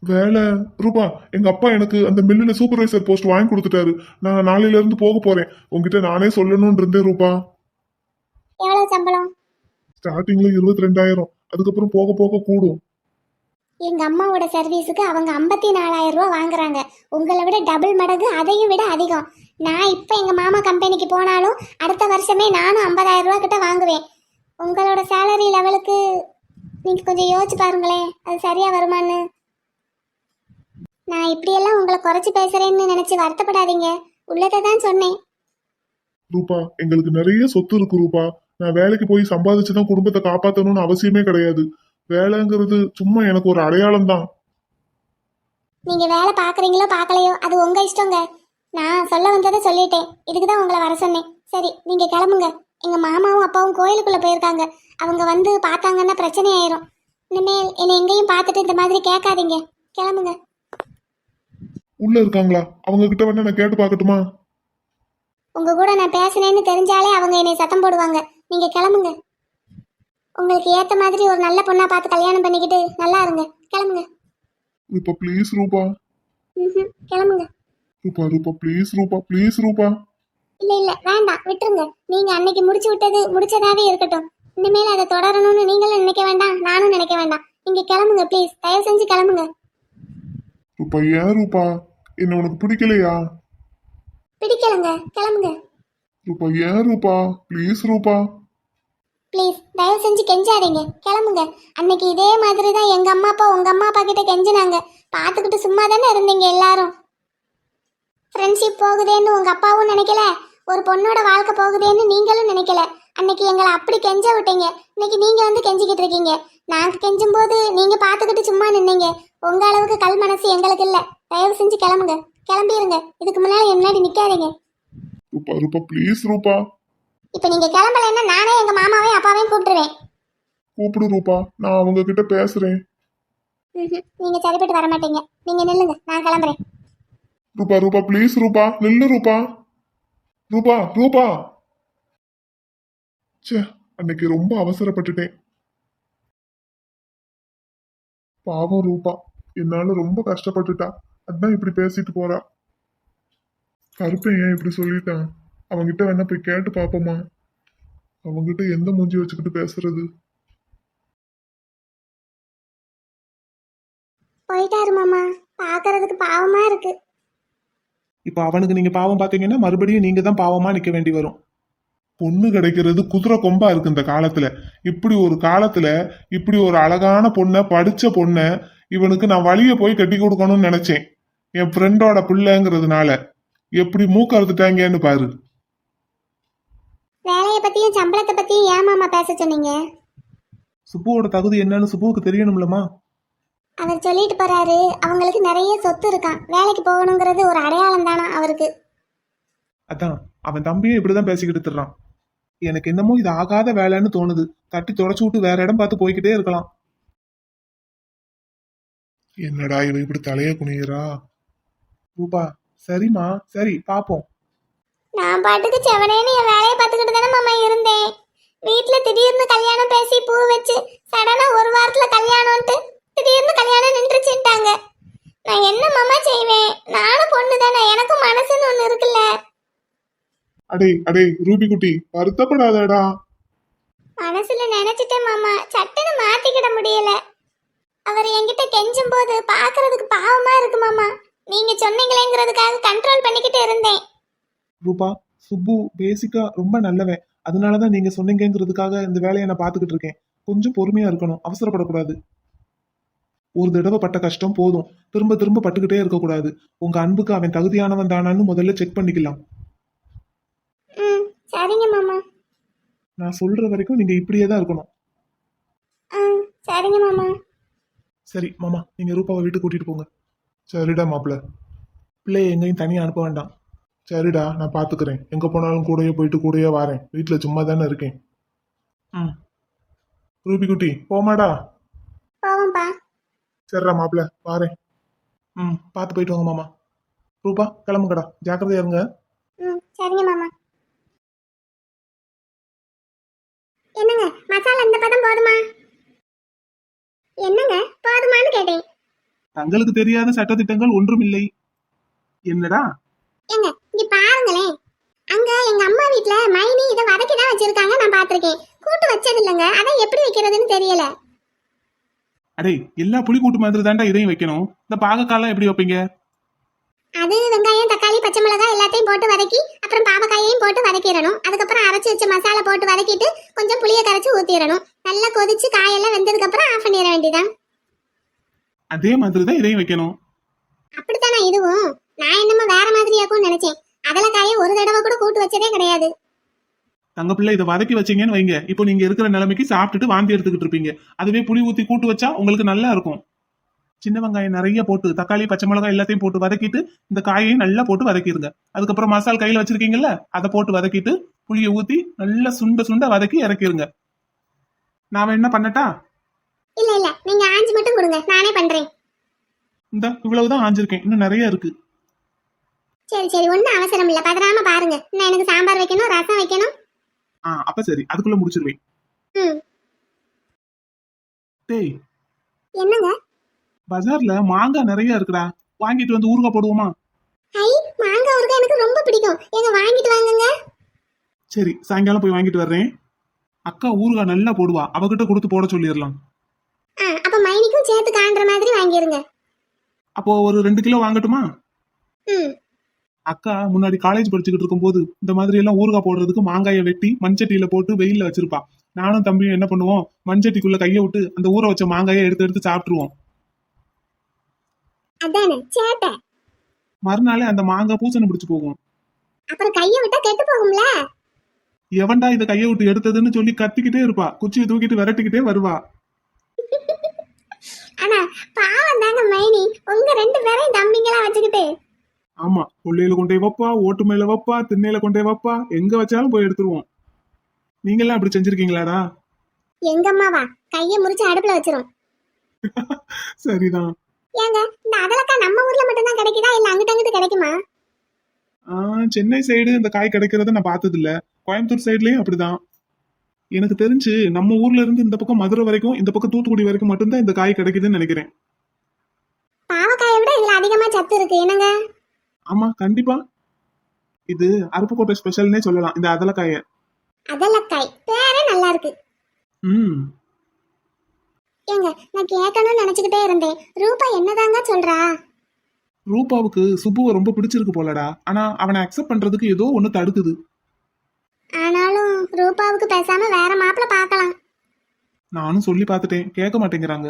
[SPEAKER 6] வேலை? ரூபா எங்க அப்பா எனக்கு அந்த மில்லுல சூப்பர்வைசர் போஸ்ட் வாங்கி கொடுத்துட்டாரு. நான் நாளையில இருந்து போக போறேன். உங்ககிட்ட நானே சொல்லணும்னு இருந்தேன் ரூபா.
[SPEAKER 5] எவ்வளவு சம்பளம்?
[SPEAKER 6] ஸ்டார்டிங்ல இருபத்தி ரெண்டாயிரம். அதுக்கப்புறம் போக போக கூடும்.
[SPEAKER 5] எங்கள் அம்மாவோட சர்வீஸுக்கு அவங்க ஐம்பத்தி நாலாயிரம் ரூபா வாங்குறாங்க. உங்களை விட டபுள் மடங்கு அதையும் விட அதிகம். நான் இப்போ எங்கள் மாமா கம்பெனிக்கு போனாலும் அடுத்த வருஷமே நானும் ஐம்பதாயிரம் ரூபா கிட்ட வாங்குவேன். உங்களோட சேலரி லெவலுக்கு நீங்கள் கொஞ்சம் யோசிச்சு பாருங்களேன். அது சரியாக வருமான்னு. நான் இப்படியெல்லாம் உங்களை குறைச்சி பேசுறேன்னு நினச்சி வருத்தப்படாதீங்க. உள்ளதை தான் சொன்னேன்.
[SPEAKER 6] ரூபா எங்களுக்கு நிறைய சொத்து இருக்கு ரூபா. நான் வேலைக்கு போய் சம்பாதிச்சுதான் குடும்பத்தை காப்பாற்றணும்னு அவசியமே கிடையாது. வேலைங்கிறது சும்மா எனக்கு ஒரு அடையாளம் தான்
[SPEAKER 5] நீங்க வேலை பாக்குறீங்களோ பார்க்கலையோ அது உங்க இஷ்டங்க. நான் சொல்ல வந்ததை சொல்லிட்டேன். இதுக்கு தான் உங்களை வர சொன்னேன். சரி நீங்க கிளம்புங்க. எங்க மாமாவும் அப்பாவும் கோயிலுக்குள்ள போயிருக்காங்க. அவங்க வந்து பார்த்தாங்கன்னா பிரச்சனை ஆயிரும். இனிமேல் என்னை எங்கேயும் பார்த்துட்டு இந்த மாதிரி கேட்காதீங்க. கிளம்புங்க.
[SPEAKER 6] உள்ள இருக்காங்களா? அவங்க கிட்ட வேணா நான் கேட்டு பார்க்கட்டுமா?
[SPEAKER 5] உங்க கூட நான் பேசினேன்னு தெரிஞ்சாலே அவங்க என்னை சத்தம் போடுவாங்க. நீங்க கிளம்புங்க. உங்களுக்கு ஏத்த மாதிரி ஒரு நல்ல பொண்ணா பார்த்து கல்யாணம் பண்ணிக்கிட்டு நல்லா இருங்க. கிளம்புங்க.
[SPEAKER 6] ரூபா ப்ளீஸ் ரூபா.
[SPEAKER 5] ம்ஹும், கிளம்புங்க.
[SPEAKER 6] ரூபா ரூபா ப்ளீஸ் ரூபா ப்ளீஸ் ரூபா.
[SPEAKER 5] இல்ல இல்ல வேண்டாம். விட்டுருங்க. நீங்க அன்னைக்கு முடிச்சு விட்டது முடிச்சதாவே இருக்கட்டும். இனிமேல் அதை தொடரணும்னு நீங்களும் நினைக்க வேண்டாம் நானும் நினைக்க வேண்டாம். நீங்க கிளம்புங்க ப்ளீஸ் தயவு செஞ்சு கிளம்புங்க.
[SPEAKER 6] ரூபா ஏன் ரூபா? என்ன உனக்கு பிடிக்கலையா?
[SPEAKER 5] பிடிக்கலங்க. கிளம்புங்க.
[SPEAKER 6] ரூபா ஏன் ரூபா? ப்ளீஸ் ரூபா.
[SPEAKER 5] ப்ளீஸ் தயவு செஞ்சு கெஞ்சாதீங்க. கிளம்புங்க. அன்னைக்கு இதே மாதிரி தான் எங்கள் அம்மா அப்பா உங்கள் அம்மா அப்பா கிட்ட கெஞ்சினாங்க. பார்த்துக்கிட்டு சும்மா தானே இருந்தீங்க எல்லாரும். ஃப்ரெண்ட்ஷிப் போகுதேன்னு உங்கள் அப்பாவும் நினைக்கல. ஒரு பொண்ணோட வாழ்க்கை போகுதேன்னு நீங்களும் நினைக்கல. அன்னைக்கு எங்களை அப்படி கெஞ்ச விட்டீங்க. இன்னைக்கு நீங்கள் வந்து கெஞ்சிக்கிட்டு இருக்கீங்க. நாங்கள் கெஞ்சும் போது நீங்கள் பார்த்துக்கிட்டு சும்மா நின்னீங்க. உங்கள் அளவுக்கு கல் மனசு எங்களுக்கு இல்லை. தயவு செஞ்சு கிளம்புங்க. கிளம்பிடுங்க இதுக்கு முன்னாடி முன்னாடி நிற்காதீங்க
[SPEAKER 6] ரூபா ரூபா ப்ளீஸ் ரூபா.
[SPEAKER 5] இப்போ நீங்க கிளம்பலைன்னா நானே எங்க மாமாவையும் அப்பாவையும் கூப்பிட்டுருவேன்.
[SPEAKER 6] கூப்பிடு ரூபா நான் அவங்க கிட்ட பேசுறேன்.
[SPEAKER 5] ம்ஹும். நீங்க சரிப்பட்டு வர மாட்டீங்க. நீங்க நில்லுங்க நான் கிளம்புறேன்.
[SPEAKER 6] ரூபா ரூபா ப்ளீஸ் ரூபா நில்லு ரூபா. ரூபா ரூபா. ச்சே அன்னைக்கு ரொம்ப அவசரப்பட்டுட்டேன். பாவம் ரூபா என்னால ரொம்ப கஷ்டப்பட்டுட்டா. அதான் இப்படி பேசிட்டு போறா. கருப்பன் ஏன் இப்படி சொல்லிட்டான்? அவங்கிட்ட வேணா போய் கேட்டு பாப்போமா? அவங்கிட்ட எந்த மூஞ்சி வச்சுக்கிட்டு பேசுறது?
[SPEAKER 5] போயிட்டாரு மாமா. பாக்குறதுக்கு பாவமா இருக்கு.
[SPEAKER 3] இப்போ அவனுக்கு நீங்க பாவம் பார்த்தீங்கன்னா மறுபடியும் நீங்க தான் பாவமா நிக்க வேண்டி வரும்.
[SPEAKER 6] பொண்ணு கிடைக்கிறது குதிரை கொம்பா இருக்கு இந்த காலத்துல. இப்படி ஒரு காலத்துல இப்படி ஒரு அழகான பொண்ணை படிச்ச பொண்ணை இவனுக்கு நான் வழிய போய் கட்டி கொடுக்கணும்னு நினைச்சேன். என் ஃப்ரெண்டோட பிள்ளைங்கிறதுனால. எப்படி மூக்க அறுத்துட்டாங்கன்னு பாரு.
[SPEAKER 5] வேலையை பத்தியும் சம்பளத்தை பத்தியும் ஏன் மாமா பேச சொன்னீங்க?
[SPEAKER 3] சுப்புவோட தகுதி என்னன்னு சுப்புவுக்கு தெரியணும்லமா
[SPEAKER 5] அவர் சொல்லிட்டு போறாரு அவங்களுக்கு நிறைய சொத்து இருக்கான். வேலைக்கு போகணுங்கிறது ஒரு அடையாளம் தானா அவருக்கு?
[SPEAKER 3] அதான் அவன் தம்பியும் இப்படிதான் பேசிக்கிட்டு திட்டுறான் எனக்கு என்னமோ இது ஆகாத வேலைன்னு தோணுது. தட்டி தொடச்சு விட்டு வேற இடம் பார்த்து போய்கிட்டே இருக்கலாம்.
[SPEAKER 6] என்னடா இவ இப்படி தலைய குனிகிறா
[SPEAKER 3] ரூபா சரிம்மா சரி பாப்போம்.
[SPEAKER 5] நான் பாட்டுக்கு செவனேன்னு என் வேலையை பார்த்துக்கிட்டு தானே மாமா இருந்தேன். வீட்ல திடீர்னு கல்யாணம் பேசி பூ வச்சு சடனா ஒரு வாரத்துல கல்யாணம்ட்டு திடீர்னு கல்யாணம் நின்றுச்சுட்டாங்க நான் என்ன மாமா செய்வேன்? நானும் பொண்ணு தானே எனக்கும் மனசுன்னு ஒண்ணு இருக்குல்ல.
[SPEAKER 6] அடே அடே ரூபி குட்டி வருத்தப்படாதடா.
[SPEAKER 5] மனசுல நினைச்சிட்டேன் மாமா சட்டுன்னு மாத்திக்கிட முடியல. அவர் என்கிட்ட கெஞ்சும் போது பாக்குறதுக்கு பாவமா இருக்கு மாமா. நீங்க சொன்னீங்களேங்கிறதுக்காக கண்ட்ரோல் பண்ணிக்கிட்டு இருந்தேன்.
[SPEAKER 3] ரூபா. சுப்பு பேசிக்கா ரொம்ப நல்லவன். அதனாலதான் நீங்க சொன்னீங்கங்கிறதுக்காக இந்த வேலையை நான் பாத்துக்கிட்டு இருக்கேன். கொஞ்சம் பொறுமையா இருக்கணும். அவசரப்படக்கூடாது. ஒரு தடவை பட்ட கஷ்டம் போதும். திரும்ப திரும்ப பட்டுக்கிட்டே இருக்கக்கூடாது. உங்க அன்புக்கு அவன் தகுதியானவன் தானான்னு முதல்ல செக் பண்ணிக்கலாம்.
[SPEAKER 5] சரிங்க மாமா.
[SPEAKER 3] நான் சொல்ற வரைக்கும் நீங்க இப்படியே தான் இருக்கணும்.
[SPEAKER 5] சரிங்க மாமா.
[SPEAKER 3] சரி மாமா நீங்க ரூபாவை வீட்டுக்கு கூட்டிட்டு போங்க.
[SPEAKER 6] சரிடா மாப்பிள்ள.
[SPEAKER 3] பிள்ளைய எங்கேயும் தனியா அனுப்ப வேண்டாம்.
[SPEAKER 6] சரிடா நான் பாத்துக்கிறேன். எங்க போனாலும் கூடயே போயிட்டு கூடயே வரேன். வீட்டுல சும்மா தானே இருக்கேன்.
[SPEAKER 3] ம்.
[SPEAKER 6] ரூபி குட்டி போமாடா
[SPEAKER 5] போவோம்ப்பா
[SPEAKER 6] சரிடா மாப்பிள்ள வாரேன்.
[SPEAKER 3] ம். பார்த்து போயிட்டு வாங்க மாமா. ரூபா கிளம்புங்கடா. ஜாக்கிரதையா இருங்க.
[SPEAKER 5] ம் சரிங்க மாமா. என்னங்க மசாலா இந்த பதம் போதுமா? என்னங்க போதுமான்னு கேட்டேன்.
[SPEAKER 3] தங்களுக்கு தெரியாத சட்டதிட்டங்கள் ஒன்றும் இல்லை என்னடா?
[SPEAKER 5] ஏங்க இங்க பாருங்களேன் அங்க எங்க அம்மா வீட்ல மைனி இதை வதக்கி தான் வச்சிருக்காங்க நான் பாத்திருக்கேன் கூட்டு வச்சது இல்லைங்க அதான் எப்படி வைக்கிறதுன்னு தெரியல.
[SPEAKER 3] அடே எல்லா புளி கூட்டு மாதிரி தாண்டா இதையும் வைக்கணும். இந்த பாகக்காலாம் எப்படி வைப்பீங்க?
[SPEAKER 5] அது வெங்காயம் தக்காளி பச்சை மிளகாய் எல்லாத்தையும் போட்டு வதக்கி அப்புறம் பாவக்காயையும் போட்டு வதக்கிடணும். அதுக்கப்புறம் அரைச்சு வச்ச மசாலா போட்டு வதக்கிட்டு கொஞ்சம் புளிய கரைச்சு ஊத்திடணும். நல்லா கொதிச்சு காயெல்லாம் வெந்ததுக்கு அப்புறம் ஆஃப் பண்ணிட வேண்டியதான்
[SPEAKER 3] அதே மாதிரி தான் இதையும் வைக்கணும்.
[SPEAKER 5] அப்படித்தானே இதுவும்? நான் என்னமோ வேற மாதிரியாக்கும் நினைச்சேன். அதலக்காய ஒரு தடவை கூட கூட்டு வச்சதே கிடையாது.
[SPEAKER 3] தங்க பிள்ளை இதை வதக்கி வச்சீங்கன்னு வைங்க. இப்போ நீங்க இருக்கிற நிலைமைக்கு சாப்பிட்டுட்டு வாந்தி எடுத்துக்கிட்டு இருப்பீங்க. அதுவே புளி ஊத்தி கூட்டு வச்சா உங்களுக்கு நல்லா இருக்கும். சின்ன வெங்காயம் நிறைய போட்டு தக்காளி பச்சை மிளகாய் எல்லாத்தையும் போட்டு வதக்கிட்டு இந்த காயையும் நல்லா போட்டு வதக்கிடுங்க. அதுக்கப்புறம் மசால் கையில வச்சிருக்கீங்கல்ல அதை போட்டு வதக்கிட்டு புளியை ஊத்தி நல்லா சுண்ட சுண்ட வதக்கி இறக்கிருங்க நாம என்ன பண்ணட்டா?
[SPEAKER 5] இல்ல இல்ல. நீங்க ஆஞ்சி மட்டும் கொடுங்க. நானே பண்றேன்.
[SPEAKER 3] இந்த இவ்வளவுதான் ஆஞ்சிருக்கேன். இன்னும் நிறைய இருக்கு.
[SPEAKER 5] சரி சரி ஒன்றும் அவசரம் இல்ல. பதறாம பாருங்க. இன்னும் எனக்கு சாம்பார் வைக்கணும் ரசம் வைக்கணும்.
[SPEAKER 3] ஆ அப்ப சரி. அதுக்குள்ள முடிச்சிருவேன்.
[SPEAKER 5] ம்.
[SPEAKER 3] டேய்.
[SPEAKER 5] என்னங்க?
[SPEAKER 3] பஜார்ல மாங்காய் நிறைய இருக்குடா. வாங்கிட்டு வந்து ஊறுகாய் போடுவோமா?
[SPEAKER 5] ஐ மாங்காய் ஊறுகாய் எனக்கு ரொம்ப பிடிக்கும். எங்க வாங்கிட்டு வாங்குங்க.
[SPEAKER 3] சரி சாயங்காலம் போய் வாங்கிட்டு வர்றேன். அக்கா ஊறுகாய் நல்லா போடுவா. அவகிட்ட கொடுத்து போட சொல்லிடலாம்.
[SPEAKER 5] ஆ அப்ப மைனிக்கும் சேர்த்து காண்ற மாதிரி வாங்கிருங்க.
[SPEAKER 3] அப்போ ஒரு ரெண்டு கிலோ வாங்கட்டுமா?
[SPEAKER 5] ம்.
[SPEAKER 3] அக்கா முன்னாடி காலேஜ் படிச்சுக்கிட்டு இருக்கும்போது இந்த மாதிரி எல்லாம் ஊறுகாய் போடுறதுக்கு மாங்காயை வெட்டி மண்சட்டியில போட்டு வெயில்ல வச்சிருப்பா. நானும் தம்பியும் என்ன பண்ணுவோம்? மண்சட்டிக்குள்ள கையை விட்டு அந்த ஊற வச்ச மாங்காயை எடுத்து எடுத்து சாப்பிட்டுருவோம். மறுநாளே அந்த மாங்காய் பூசணி பிடிச்சு போகும்.
[SPEAKER 5] அப்புறம் கையை விட்டா கெட்டு போகும்ல?
[SPEAKER 3] எவன்டா இதை கையை விட்டு எடுத்ததுன்னு சொல்லி கத்திக்கிட்டே இருப்பா. குச்சியை தூக்கிட்டு விரட்டிக்கிட்டே வருவா.
[SPEAKER 5] ஆனா பாவம் தாங்க மைனி. உங்க ரெண்டு பேரையும் தம்பிங்களா வச்சுக்கிட்டு.
[SPEAKER 3] ஆமா கொள்ளையில கொண்டே வைப்பா ஓட்டு மேல வைப்பா திண்ணையில கொண்டே வைப்பா. எங்க வச்சாலும் போய் எடுத்துருவோம். நீங்கெல்லாம் அப்படி செஞ்சிருக்கீங்களாடா?
[SPEAKER 5] எங்க அம்மாவா? கையை முறிச்சு அடுப்புல வச்சிரும். *laughs*
[SPEAKER 3] சரிதான்.
[SPEAKER 5] ஏங்க இந்த அதலக்கா நம்ம ஊர்ல மட்டும்தான் கிடைக்குதா? இல்ல அங்கிட்ட அங்கிட்டு கிடைக்குமா?
[SPEAKER 3] சென்னை சைடு இந்த காய் கிடைக்கிறத நான் பார்த்தது இல்ல கோயம்புத்தூர் சைட்லயும் அப்படிதான். எனக்கு தெரிஞ்சு நம்ம ஊர்ல இருந்து இந்த பக்கம் மதுரை வரைக்கும் இந்த பக்கம் தூத்துக்குடி வரைக்கும் மட்டும்தான் இந்த காய் கிடைக்குதுன்னு நினைக்கிறேன்.
[SPEAKER 5] பாவக்காயை விட இதுல அதிகமா சத்து இருக்கு. என்னங்க?
[SPEAKER 3] ஆமா கண்டிப்பா. இது அருப்புக்கோட்டை ஸ்பெஷல்னே சொல்லலாம் இந்த அதலக்காய.
[SPEAKER 5] அதலக்காய். பேரே நல்லா இருக்கு
[SPEAKER 3] ம்.
[SPEAKER 5] ஏங்க நான் கேட்கணும்னு நினைச்சுக்கிட்டே இருந்தேன். ரூபா என்னதாங்க சொல்றா?
[SPEAKER 3] ரூபாவுக்கு சுப்புவை ரொம்ப பிடிச்சிருக்கு போலடா. ஆனா அவனை அக்செப்ட் பண்றதுக்கு ஏதோ ஒண்ணு தடுக்குது.
[SPEAKER 5] ஆனாலும் ரூபாவுக்கு பேசாம வேற மாப்பிள்ள பார்க்கலாம்.
[SPEAKER 3] நானும் சொல்லி பார்த்துட்டேன். கேட்க மாட்டேங்கிறாங்க.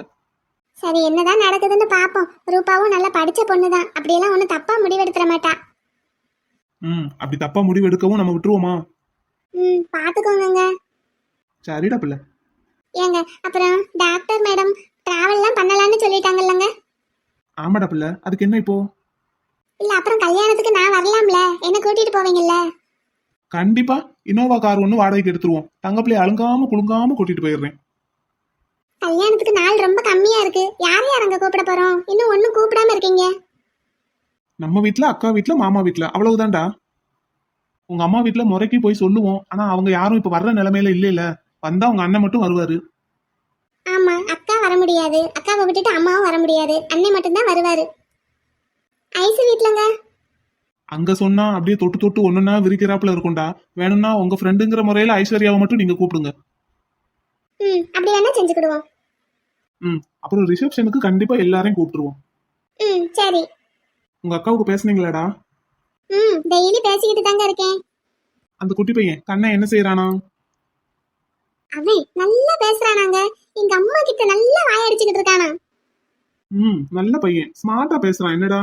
[SPEAKER 5] சரி என்னதான் நடக்குதுன்னு பாப்போம். ரூபாவும் நல்லா படிச்ச பொண்ணுதான். அப்படியெல்லாம் ஒன்றும் தப்பா முடிவெடுத்துட மாட்டா.
[SPEAKER 3] ம் அப்படி தப்பா முடிவு எடுக்கவும் நம்ம விட்டுருவோமா?
[SPEAKER 5] ம் பார்த்துக்கோங்கங்க
[SPEAKER 3] சரிடா பிள்ளை.
[SPEAKER 5] ஏங்க அப்புறம் டாக்டர் மேடம் டிராவல்லாம் பண்ணலான்னு சொல்லிட்டாங்கல்லங்க.
[SPEAKER 3] ஆமாடா பிள்ளை. அதுக்கு என்ன இப்போ?
[SPEAKER 5] இல்ல அப்புறம் கல்யாணத்துக்கு நான் வரலாம்ல. என்ன கூட்டிட்டு போவீங்கல்ல?
[SPEAKER 3] கண்டிப்பா இனோவா கார் ஒன்று வாடகைக்கு எடுத்துருவோம். தங்கப்பிள்ளை அழுங்காம குலுங்காம கூட்டிட்டு போயிடுறேன்.
[SPEAKER 5] கல்யாணத்துக்கு நாள் ரொம்ப கம்மியா இருக்கு. யார் யார் அங்க கூப்பிட போறோம்? இன்னும் ஒன்னும் கூப்பிடாம இருக்கீங்க.
[SPEAKER 3] நம்ம வீட்ல அக்கா வீட்ல மாமா வீட்ல அவ்வளவுதான்டா. உங்க அம்மா வீட்ல முறைக்கு போய் சொல்லுவோம். ஆனா அவங்க யாரும் இப்ப வர்ற நிலைமையில இல்ல வந்தா உங்க அண்ணன் மட்டும் வருவாரு.
[SPEAKER 5] ஆமா அக்கா வர முடியாது. அக்காவை விட்டுட்டு அம்மாவும் வர முடியாது. அண்ணன் மட்டும்தான் வருவாரு. ஐசு வீட்லங்க?
[SPEAKER 3] அங்க சொன்னா அப்படியே தொட்டு தொட்டு ஒண்ணுன்னா விரிக்கிறாப்புல இருக்கும்டா. வேணும்னா உங்க ஃப்ரெண்டுங்கிற முறையில ஐஸ்வர்யாவை மட்டும் நீங்க கூப்பிடுங்க.
[SPEAKER 5] ம் அப்படி வேணா செஞ்சுக்கிடுவோம்.
[SPEAKER 3] ம் அப்புறம் ரிசப்ஷனுக்கு கண்டிப்பா எல்லாரையும் கூப்பிட்டுருவோம்.
[SPEAKER 5] ம் சரி.
[SPEAKER 3] உங்க அக்காவுக்கு பேசுனீங்களாடா?
[SPEAKER 5] ம் டெய்லி பேசிக்கிட்டு தாங்க இருக்கேன்.
[SPEAKER 3] அந்த குட்டி பையன் கண்ணை என்ன செய்யறானா
[SPEAKER 5] அவன் நல்லா பேசுறானாங்க. எங்க அம்மா கிட்ட நல்லா வாயடிச்சுக்கிட்டு இருக்கானா.
[SPEAKER 3] ம் நல்ல பையன். ஸ்மார்ட்டா பேசுறான். என்னடா?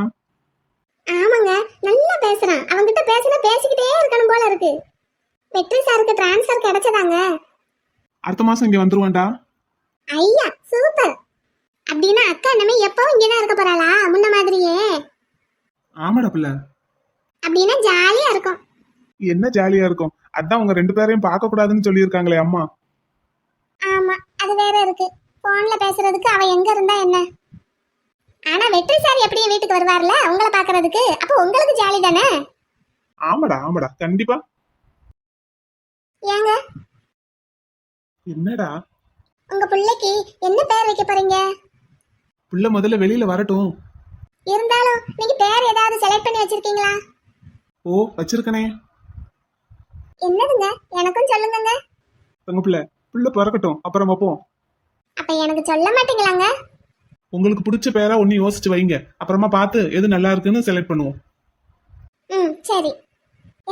[SPEAKER 5] ஆமாங்க நல்லா பேசுறான். அவன்கிட்ட பேசினா பேசிக்கிட்டே இருக்கணும் போல இருக்கு. வெற்றி சாருக்கு டிரான்ஸ்ஃபர் கிடைச்சதாங்க.
[SPEAKER 3] அடுத்த மாசம் இங்க வந்துருவான்டா
[SPEAKER 5] ஐயா சூப்பர். அப்படின்னா அக்கா இனிமே எப்பவும் இங்கதான் இருக்க போறாளா? முன்ன மாதிரியே.
[SPEAKER 3] ஆமாடா பிள்ளை.
[SPEAKER 5] அப்படின்னா ஜாலியா இருக்கும்.
[SPEAKER 3] என்ன ஜாலியா இருக்கும்? அதான் உங்க ரெண்டு பேரையும் பார்க்க கூடாதுன்னு சொல்லியிருக்காங்களே அம்மா.
[SPEAKER 5] ஆமா அது வேற இருக்கு. போன்ல பேசுறதுக்கு அவ எங்க இருந்தா என்ன? ஆனா வெற்றி சார் எப்படியும் வீட்டுக்கு வருவார்ல உங்களை பாக்குறதுக்கு அப்போ உங்களுக்கு ஜாலி தானே
[SPEAKER 3] ஆமாடா ஆமாடா. கண்டிப்பா.
[SPEAKER 5] ஏங்க
[SPEAKER 3] என்னடா?
[SPEAKER 5] உங்க பிள்ளைக்கு என்ன பேர் வைக்க போறீங்க?
[SPEAKER 3] புள்ள முதல்ல வெளியில வரட்டும்.
[SPEAKER 5] இருந்தாலும் நீங்க பேர் ஏதாவது செலக்ட் பண்ணி வச்சிருக்கீங்களா?
[SPEAKER 3] ஓ வச்சிருக்கனே.
[SPEAKER 5] என்னதுங்க? எனக்கும் சொல்லுங்கங்க.
[SPEAKER 3] தங்க பிள்ளை புள்ள பிறக்கட்டும். அப்புறம் வைப்போம்
[SPEAKER 5] அப்ப எனக்கு சொல்ல மாட்டீங்களாங்க?
[SPEAKER 3] உங்களுக்கு பிடிச்ச பேரா ஒன்னு யோசிச்சு வைங்க. அப்புறமா பார்த்து எது நல்லா இருக்குன்னு செலக்ட் பண்ணுவோம்.
[SPEAKER 5] ம் சரி.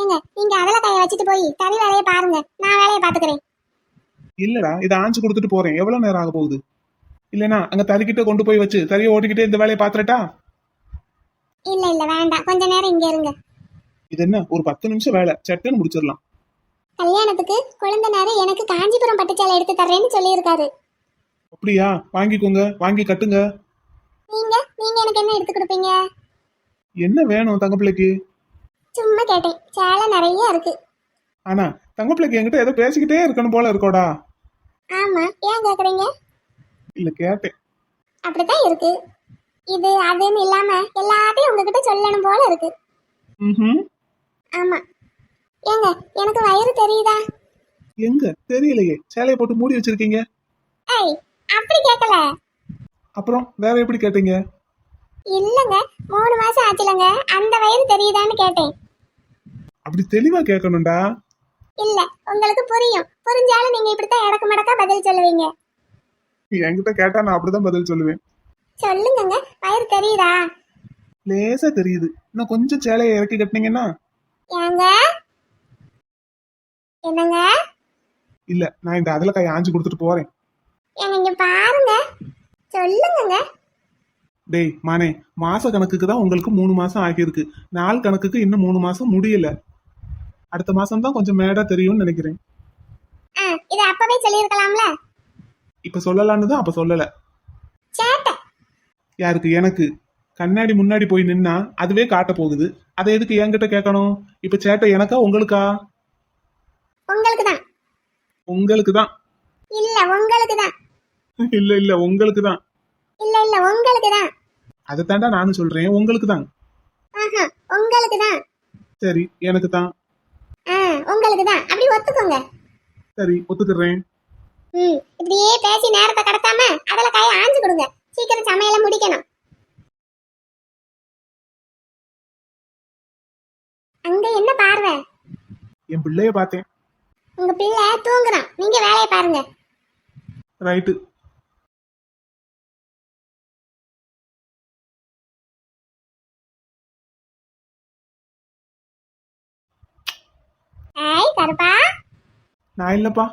[SPEAKER 5] ஏங்க நீங்க அதல கைய வச்சுட்டு போய் தனி வேலையை பாருங்க. நான் வேலையை பாத்துக்கிறேன்
[SPEAKER 3] இல்லடா இதை ஆஞ்சு கொடுத்துட்டு போறேன். எவ்வளவு நேரம் ஆக போகுது? இல்லனா அங்க தறிக்கிட்ட கொண்டு போய் வச்சு தறியை ஓட்டிக்கிட்டே இந்த வேலையை பாத்துறட்டா
[SPEAKER 5] இல்ல இல்ல வேண்டாம். கொஞ்ச நேரம் இங்க இருங்க.
[SPEAKER 3] இது என்ன? ஒரு பத்து நிமிஷம் வேலை. சட்டுன்னு முடிச்சிடலாம்.
[SPEAKER 5] கல்யாணத்துக்கு குழந்தை நேரம் எனக்கு காஞ்சிபுரம் பட்டுச்சேலை எடுத்து தர்றேன்னு சொல்லியிருக்காரு.
[SPEAKER 3] அப்படியா? வாங்கிக்கோங்க. வாங்கி கட்டுங்க.
[SPEAKER 5] நீங்க? நீங்க எனக்கு என்ன எடுத்து கொடுப்பீங்க?
[SPEAKER 3] என்ன வேணும் தங்க பிள்ளைக்கு
[SPEAKER 5] சும்மா கேட்டேன். சேலை நிறைய இருக்கு.
[SPEAKER 3] ஆனா தங்க பிள்ளைக்கு என்கிட்ட ஏதோ பேசிக்கிட்டே இருக்கணும் போல இருக்கோடா.
[SPEAKER 5] ஆமா ஏன் கேக்குறீங்க?
[SPEAKER 3] இல்ல கேட்டேன்.
[SPEAKER 5] அப்படித்தான் இருக்கு. இது அதுன்னு இல்லாம எல்லாத்தையும் உங்ககிட்ட சொல்லணும் போல இருக்கு.
[SPEAKER 3] ம்
[SPEAKER 5] ஆமா. ஏங்க எனக்கு வயிறு தெரியுதா?
[SPEAKER 3] எங்க? தெரியலையே. சேலையை போட்டு மூடி வச்சிருக்கீங்க.
[SPEAKER 5] ஏய் அப்படி கேட்கல
[SPEAKER 3] அப்புறம் வேற எப்படி கேட்டீங்க?
[SPEAKER 5] இல்லங்க மூணு மாசம் ஆச்சுலங்க. அந்த வயிறு தெரியுதான்னு கேட்டேன்.
[SPEAKER 3] அப்படி தெளிவா கேட்கணும்டா.
[SPEAKER 5] இல்ல உங்களுக்கு புரியும். புரிஞ்சாலும் நீங்க இப்படித்தான் இடக்கு மடக்கா பதில் சொல்லுவீங்க.
[SPEAKER 3] என்கிட்ட கேட்டா நான் அப்படிதான் பதில் சொல்லுவேன்.
[SPEAKER 5] சொல்லுங்கங்க வயிறு தெரியுதா?
[SPEAKER 3] லேசா தெரியுது. இன்னும் கொஞ்சம் சேலையை இறக்கி கட்டினீங்கன்னா?
[SPEAKER 5] ஏங்க? என்னங்க?
[SPEAKER 3] இல்ல நான் இந்த அதுல கை ஆஞ்சு கொடுத்துட்டு போறேன்.
[SPEAKER 5] ஏங்க இங்க பாருங்க. சொல்லுங்கங்க.
[SPEAKER 3] டேய் மானே மாச கணக்குக்கு தான் உங்களுக்கு மூணு மாசம் ஆகியிருக்கு. நாள் கணக்குக்கு இன்னும் மூணு மாசம் முடியல. அடுத்த மாசம் தான் கொஞ்சம் மேடா தெரியும்னு நினைக்கிறேன்.
[SPEAKER 5] இது அப்பவே சொல்லியிருக்கலாம்ல?
[SPEAKER 3] இப்ப சொல்லலான்னு தான் அப்ப சொல்லல. யாருக்கு? எனக்கு. கண்ணாடி முன்னாடி போய் நின்னா அதுவே காட்ட போகுது. அதை எதுக்கு என்கிட்ட கேட்கணும்? இப்ப சேட்டை எனக்கா உங்களுக்கா?
[SPEAKER 5] உங்களுக்கு தான்.
[SPEAKER 3] உங்களுக்கு தான்.
[SPEAKER 5] இல்ல உங்களுக்கு தான்.
[SPEAKER 3] இல்ல இல்ல உங்களுக்கு தான்.
[SPEAKER 5] இல்ல இல்ல உங்களுக்கு தான்.
[SPEAKER 3] அதைத்தாண்டா நானும் சொல்றேன். உங்களுக்கு தான்.
[SPEAKER 5] ஆஹா உங்களுக்கு தான்.
[SPEAKER 3] சரி எனக்கு தான்.
[SPEAKER 5] உங்களுக்கு தான் அப்படி ஒத்துக்கோங்க.
[SPEAKER 3] சரி ஒத்துக்கிறேன்.
[SPEAKER 5] ம் இப்படியே பேசி நேரத்தை கடத்தாம அதுல கையை ஆஞ்சு கொடுங்க. சீக்கிரம் சமையலை முடிக்கணும். அங்க என்ன பார்வை?
[SPEAKER 3] என் பிள்ளைய பார்த்தேன்.
[SPEAKER 5] உங்க பிள்ளை தூங்குறான். நீங்க வேலையை பாருங்க.
[SPEAKER 3] ரைட்டு.
[SPEAKER 5] ஏய் கருப்பா
[SPEAKER 3] நான் இல்லப்பா.